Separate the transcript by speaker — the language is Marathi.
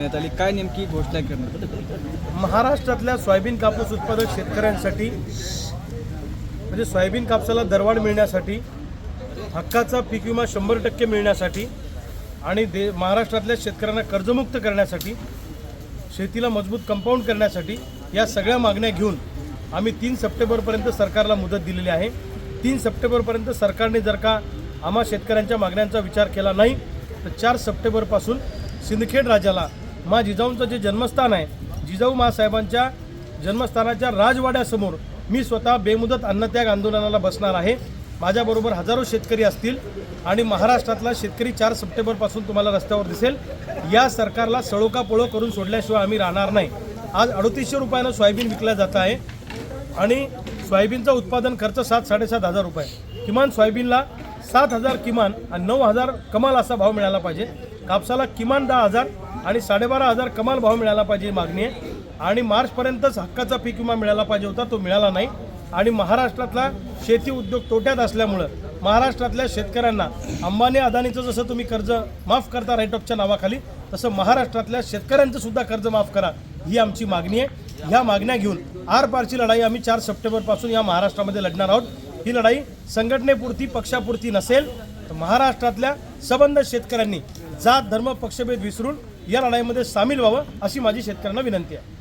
Speaker 1: करण्यात आली. काय नेमकी घोषणा करण्यात
Speaker 2: महाराष्ट्रातल्या सोयाबीन कापूस उत्पादक शेतकऱ्यांसाठी म्हणजे सोयाबीन कापसाला दरवाढ मिळण्यासाठी हक्काचा पीक विमा शंभर टक्के मिळण्यासाठी आणि दे महाराष्ट्रातल्या शेतकऱ्यांना कर्जमुक्त करण्यासाठी शेतीला मजबूत कंपाऊंड करण्यासाठी या सगळ्या मागण्या घेऊन आम्ही तीन सप्टेंबरपर्यंत सरकारला मुदत दिलेली आहे. तीन सप्टेंबरपर्यंत सरकारने जर का आम्हा शेतकऱ्यांच्या मागण्यांचा विचार केला नाही तर चार सप्टेंबरपासून सिंदखेड राजाला मा जिजाऊंचं जे जन्मस्थान आहे जिजाऊ मासाहेबांच्या जन्मस्थानाच्या राजवाड्यासमोर मी स्वतः बेमुदत अन्नत्याग आंदोलनाला बसणार आहे. माझ्याबरोबर हजारो शेतकरी असतील आणि महाराष्ट्रातला शेतकरी चार सप्टेंबरपासून तुम्हाला रस्त्यावर दिसेल. या सरकारला सळोकापोळो करून सोडल्याशिवाय आम्ही राहणार नाही. आज अडतीसशे रुपयानं सोयाबीन विकला जात आहे आणि सोयाबीनचं उत्पादन खर्च सात साडेसात हजार रुपये. किमान सोयाबीनला सात हजार किमान आणि नऊ हजार कमाल असा भाव मिळाला पाहिजे. कापसाला किमान दहा हजार आणि साडेबारा हजार कमाल भाव मिळाला पाहिजे मागणी आहे. आणि मार्चपर्यंतच हक्काचा पीक विमा मिळाला पाहिजे होता तो मिळाला नाही. आणि महाराष्ट्रातला शेती उद्योग तोट्यात असल्यामुळं महाराष्ट्रातल्या शेतकऱ्यांना अंबानी अदानीचं जसं तुम्ही कर्ज माफ करता राईट ऑफच्या नावाखाली तसं महाराष्ट्रातल्या शेतकऱ्यांचं सुद्धा कर्ज माफ करा ही आमची मागणी आहे. ह्या मागण्या घेऊन आर पारची लढाई आम्ही चार सप्टेंबरपासून या महाराष्ट्रामध्ये लढणार आहोत. ही लढाई संघटनेपुरती पक्षापुरती नसेल तर महाराष्ट्रातल्या सबंध शेतकऱ्यांनी जात धर्म पक्षभेद विसरून या लढाईमध्ये सामील व्हावं अशी माझी शेतकऱ्यांना विनंती आहे.